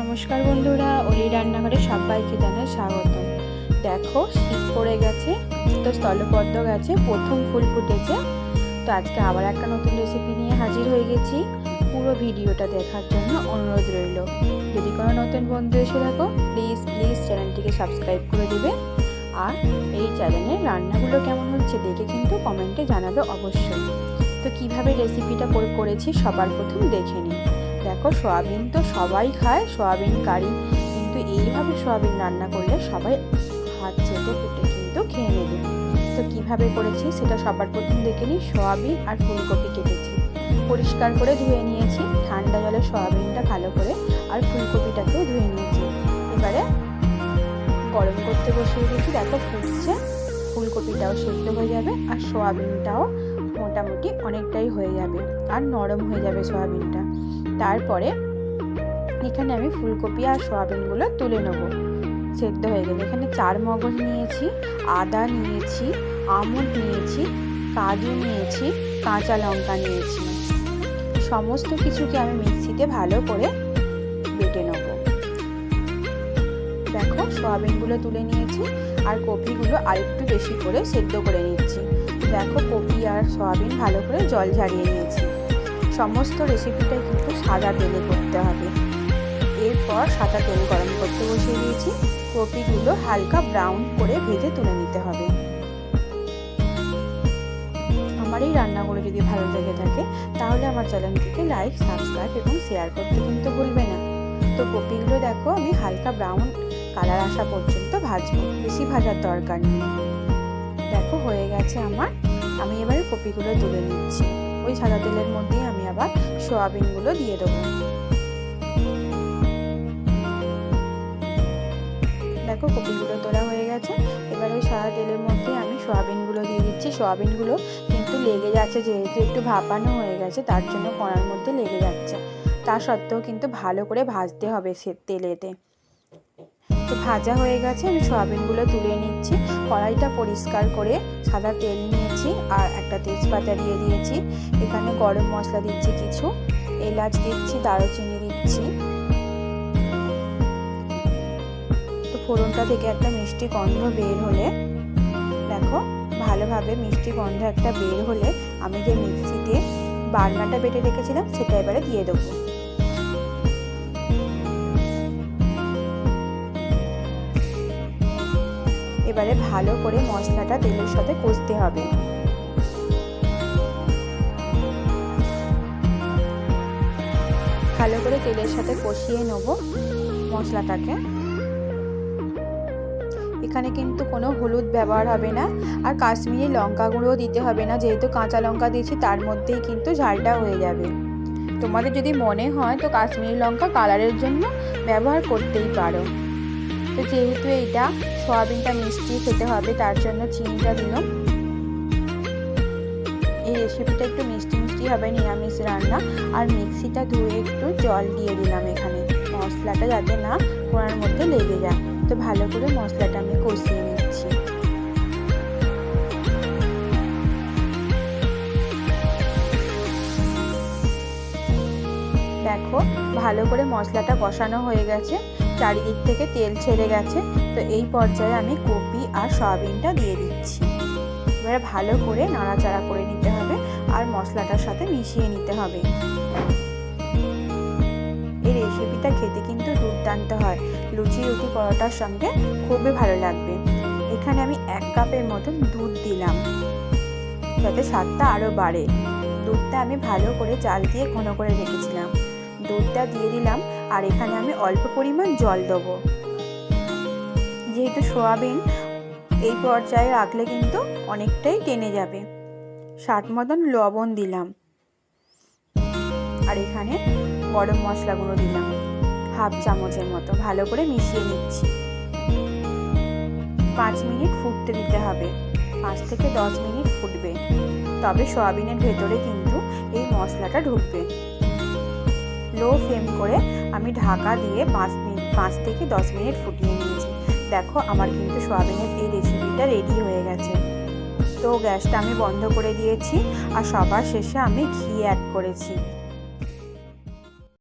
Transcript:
নমস্কার বন্ধুরা, অলি রান্নাঘরে সবাইকে জানাই স্বাগত। দেখো, শীত পড়ে গেছে, তো স্থলপদ্ম গেছে প্রথম ফুল ফুটেছে। তো আজকে আবার একটা নতুন রেসিপি নিয়ে হাজির হয়ে গেছি। পুরো ভিডিওটা দেখার জন্য অনুরোধ রইল। যদি কোনো নতুন বন্ধু এসে থাকো প্লিজ প্লিজ চ্যানেলটিকে সাবস্ক্রাইব করে দেবে। আর এই চ্যানেলের রান্নাগুলো কেমন হচ্ছে দেখে কিন্তু কমেন্টে জানাবে অবশ্যই। তো কীভাবে রেসিপিটা করে করেছি সবার প্রথম দেখে নিই। দেখো, সয়াবিন তো সবাই খায়, সয়াবিন কারি, কিন্তু এইভাবে সয়াবিন রান্না করলে সবাই হাত চেটে ফুটে কিন্তু খেয়ে নেবে। তো কীভাবে করেছি সেটা সবার প্রথম দেখে নিই, সয়াবিন আর ফুলকপি কেটেছি। পরিষ্কার করে ধুয়ে নিয়েছি, ঠান্ডা জলে সয়াবিনটা ভালো করে আর ফুলকপিটাকেও ধুয়ে নিয়েছি। এবারে গরম করতে বসিয়ে দিয়েছি, দেখো ফুটছে, ফুলকপিটাও সেদ্ধ হয়ে যাবে আর সয়াবিনটাও মোটামুটি অনেকটাই হয়ে যাবে, আর নরম হয়ে যাবে সয়াবিনটা। তারপরে এখানে আমি ফুলকপি আর সয়াবিনগুলো তুলে নেব। সেদ্ধ হয়ে গেলে এখানে চার মগজ নিয়েছি, আদা নিয়েছি, আমন্ড নিয়েছি, কাজু নিয়েছি, কাঁচা লঙ্কা নিয়েছি। সমস্ত কিছুকে আমি মিক্সিতে ভালো করে বেটে নেব। দেখো সয়াবিনগুলো তুলে নিয়েছি আর কপিগুলো আরেকটু বেশি করে সেদ্ধ করে নিচ্ছি। দেখো কপি আর সয়াবিন ভালো করে জল ঝারিয়ে নিয়েছি। সমস্ত রেসিপিটাই কিন্তু সাদা তেলে করতে হবে। এরপর সাদা তেল গরম করতে বসিয়ে দিয়েছি। কপিগুলো হালকা ব্রাউন করে ভেজে তুলে নিতে হবে। আমার এই রান্নাগুলো যদি ভালো লেগে থাকে, তাহলে আমার চ্যানেলটিকে লাইক সাবস্ক্রাইব এবং শেয়ার করতে কিন্তু ভুলবে না। তো কপিগুলো দেখো, আমি হালকা ব্রাউন কালার আসা পর্যন্ত ভাজবো, বেশি ভাজার দরকার নেই। দেখো, হয়ে গেছে আমার আমি এবার কপিগুলো তুলে নিচ্ছি। ওই সাদা তেলের মধ্যেই আমি আবার সোয়াবিনগুলো দিয়ে দেবো। দেখো কপিগুলো তোলা হয়ে গেছে। এবার ওই সাদা তেলের মধ্যে আমি সোয়াবিনগুলো দিয়ে দিচ্ছি। সোয়াবিনগুলো কিন্তু লেগে যাচ্ছে, যেহেতু একটু ভাপানো হয়ে গেছে, তার জন্য কড়ার মধ্যে লেগে যাচ্ছে। তা সত্ত্বেও কিন্তু ভালো করে ভাজতে হবে সে তেলেতে। তো ভাজা হয়ে গেছে, আমি সয়াবিনগুলো তুলে নিচ্ছি। কড়াইটা পরিষ্কার করে সাদা তেল নিয়েছি আর একটা তেজপাতা দিয়ে দিয়েছি। এখানে গরম মশলা দিচ্ছি কিছু, এলাচ দিচ্ছি, দারুচিনি দিচ্ছি। তো ফোড়নটা থেকে একটা মিষ্টি গন্ধ বের হলে, দেখো, ভালোভাবে মিষ্টি গন্ধ একটা বের হলে আমি যে মিক্সিতে বার্নাটা বেটে রেখেছিলাম, সেটা এবারে দিয়ে দেবো। এবারে ভালো করে মশলাটা তেলের সাথে কষতে হবে। ভালো করে তেলের সাথে কষিয়ে নেব মশলাটাকে। এখানে কিন্তু কোনো হলুদ ব্যবহার হবে না, আর কাশ্মীরি লঙ্কা গুঁড়ো দিতে হবে না, যেহেতু কাঁচা লঙ্কা দিয়েছি তার মধ্যেই কিন্তু ঝালটা হয়ে যাবে। তোমাদের যদি মনে হয় তো কাশ্মীরি লঙ্কা কালারের জন্য ব্যবহার করতেই পারো। তো যেহেতু এইটা সয়াবিনটা মিষ্টি খেতে হবে, তার জন্য চিনিটা দিলাম এই রেসিপিটা একটু মিষ্টি মিষ্টি হবে, নিরামিষ রান্না। আর মিক্সিটা ধুয়ে একটু জল দিয়ে দিলাম এখানে। মশলাটা যাতে না কোনার মধ্যে লেগে যায়। তো ভালো করে মশলাটা আমি কষিয়ে ভালো করে মশলাটা কষানো হয়ে গেছে। চারিদিক থেকে তেল ছেড়ে গেছে। তো এই পর্যায়ে আমি কপি আর সয়াবিনটা দিয়ে দিচ্ছি। এবারে ভালো করে নাড়াচাড়া করে নিতে হবে আর মশলাটার সাথে মিশিয়ে নিতে হবে। এই রেসিপিটা খেতে কিন্তু দুর্দান্ত হয়। লুচি রুটি পরোটার সঙ্গে খুবই ভালো লাগবে। এখানে আমি এক কাপের মতন দুধ দিলাম। যাতে স্বাদটা আরও বাড়ে। দুধটা আমি ভালো করে চাল দিয়ে ঘন করে রেখেছিলাম। দুধটা দিয়ে দিলাম আর এখানে আমি অল্প পরিমাণ জল দেবো। যেহেতু সোয়াবিন এই পর্যায়ে রাখলে কিন্তু অনেকটাই টেনে যাবে। স্বাদ মতন লবণ দিলাম। আর এখানে গরম মশলাগুলো দিলাম। হাফ চামচের মতো, ভালো করে মিশিয়ে নিচ্ছি। পাঁচ মিনিট ফুটতে দিতে হবে। পাঁচ থেকে দশ মিনিট ফুটবে। তবে সয়াবিনের ভেতরে কিন্তু এই মশলাটা ঢুকবে। লো ফ্লেম করে আমি ঢাকা দিয়ে পাঁচ মিনিট পাঁচ থেকে দশ মিনিট ফুটিয়ে নিয়েছি। দেখো আমার কিন্তু সোয়াবিনের এই রেসিপিটা রেডি হয়ে গেছে। তো গ্যাসটা আমি বন্ধ করে দিয়েছি আর সবার শেষে আমি ঘি অ্যাড করেছি।